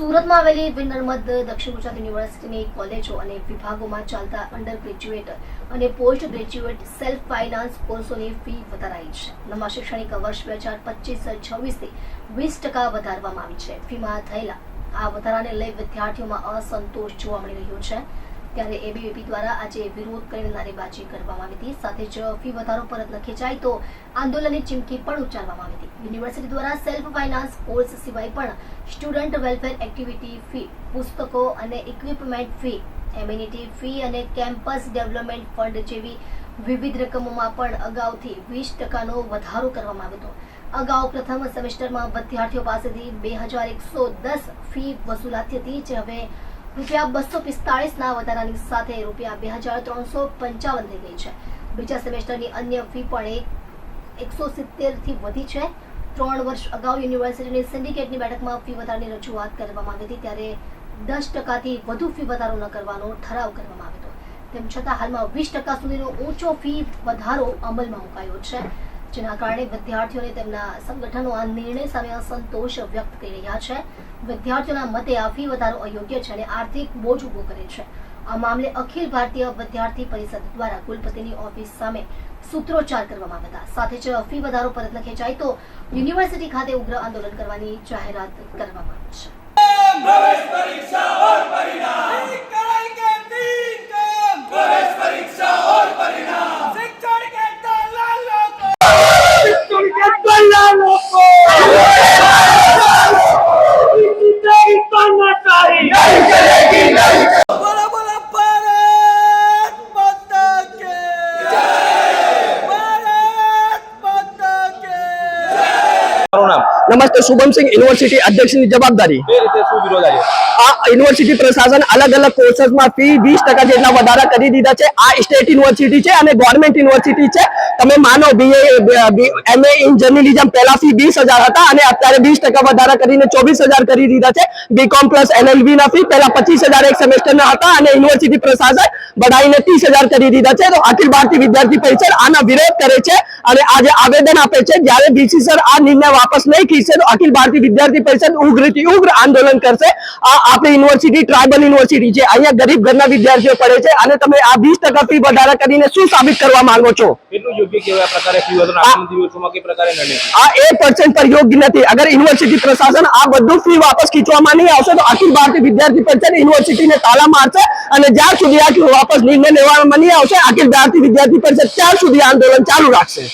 સુરતમાં આવેલી વિનર્મદ નર્મદ દક્ષિણ ગુજરાત યુનિવર્સિટીની કોલેજો અને વિભાગોમાં ચાલતા અંડર ગ્રેજ્યુએટ અને પોસ્ટ ગ્રેજ્યુએટ સેલ્ફ ફાઇનાન્સ કોર્સોની ફી વધારાઈ છે. નવા શૈક્ષણિક વર્ષ બે હજાર પચીસ છવ્વીસથી વીસ ટકા વધારવામાં આવી છે. ફીમાં થયેલા આ વધારાને લઈ વિદ્યાર્થીઓમાં અસંતોષ જોવા મળી રહ્યો છે. ત્યારે એબીવીપી દ્વારા આજે વિરોધ કરીને નારેબાજી કરવામાં આવી હતી. સાથે જ ફી વધારો પરત ન ખેંચાય તો આંદોલનની ચીમકી પણ ઉચ્ચારવામાં આવી હતી. યુનિવર્સિટી દ્વારા સેલ્ફ ફાઇનાન્સ કોર્સ સિવાય પણ સ્ટુડન્ટ વેલફેર એક્ટિવિટી ફી પુસ્તકો અને ઇક્વિપમેન્ટ ફી એમ્યુનિટી ફી અને કેમ્પસ ડેવલપમેન્ટ ફંડ જેવી વિવિધ રકમોમાં પણ અગાઉથી વીસ ટકાનો વધારો કરવામાં આવ્યો હતો. અગાઉ પ્રથમ સેમેસ્ટરમાં વિદ્યાર્થીઓ પાસેથી બે હજાર એકસો દસ ફી વસૂલાતી હતી, જે હવે રૂપિયા બસો પિસ્તાળીસના વધારાની સાથે રૂપિયા બે હજાર ત્રણસો પંચાવન થઈ ગઈ છે. બીજા સેમેસ્ટરની અન્ય ફી પણ એક એકસો સિત્તેરથી વધી છે. ત્રણ વર્ષ અગાઉ યુનિવર્સિટીની સિન્ડિકેટની બેઠકમાં ફી વધારાની રજૂઆત કરવામાં આવી હતી, ત્યારે દસ ટકાથી વધુ ફી વધારો ન કરવાનો ઠરાવ કરવામાં આવ્યો હતો. તેમ છતાં હાલમાં વીસ ટકા સુધીનો ઊંચો ફી વધારો અમલમાં મુકાયો છે. જેના કારણે વિદ્યાર્થીઓને તેમના સંગઠનો આ નિર્ણય સામે અસંતોષ વ્યક્ત કરી રહ્યા છે. વિદ્યાર્થીઓના મતે આ ફી વધારો અયોગ્ય છે અને આર્થિક બોજ ઊભો કરે છે. આ મામલે અખિલ ભારતીય વિદ્યાર્થી પરિષદ દ્વારા કુલપતિની ઓફિસ સામે સૂત્રોચ્ચાર કરવામાં આવ્યા સાથે જ ફી વધારો પરત લખે જાય તો યુનિવર્સિટી ખાતે ઉગ્ર આંદોલન કરવાની જાહેરાત કરવામાં આવી છે. પરીક્ષા ઓર પરિણામ. નમસ્તે શુભમસિંહ યુનિવર્સિટી અધ્યક્ષની જવાબદારી. આ યુનિવર્સિટી પ્રશાસન અલગ અલગ કોર્સમાં ફી વીસ ટકા જેટલા વધારા કરી દીધા છે. આ સ્ટેટ યુનિવર્સિટી છે અને ગવર્મેન્ટ યુનિવર્સિટી છે. તમે માનો બીએ એમએ ઇન જર્નલિઝમ પહેલા ફી વીસ હજાર હતા અને અત્યારે વીસ ટકા વધારા કરીને ચોવીસ હજાર કરી દીધા છે. બીકોમ પ્લસ એનએલબી ના ફી પહેલા પચીસ હજાર એક સેમેસ્ટરના હતા અને યુનિવર્સિટી પ્રશાસન બઢાઈને ત્રીસ હજાર કરી દીધા છે. તો અખિલ ભારતીય વિદ્યાર્થી પરિષદ આના વિરોધ કરે છે અને આજે આવેદન આપે છે. જ્યારે બીસી સર આ નિર્ણય વાપસ નહીં તો અખિલ ભારતીય વિદ્યાર્થી પરિષદ ઉગ્રથી ઉગ્ર આંદોલન કરશે. આ આપણી યુનિવર્સિટી ટ્રાઇબલ યુનિવર્સિટી છે. અહીંયા ગરીબ ઘરના વિદ્યાર્થીઓ પડે છે અને તમે આ વીસ ટકા ફી વધારા કરીને શું સાબિત કરવા માંગો છો? આ એક પર્સન્ટ પર યોગ્ય નથી. અગર યુનિવર્સિટી પ્રશાસન આ બધું ફી વાપસ ખીચવામાં નહીં આવશે તો અખિલ ભારતીય વિદ્યાર્થી પરિષદ યુનિવર્સિટીને તાળા મારશે અને જ્યાર સુધી આ વાપસ નિર્ણય લેવામાં નહીં આવશે અખિલ ભારતીય વિદ્યાર્થી પરિષદ ત્યાર સુધી આંદોલન ચાલુ રાખશે.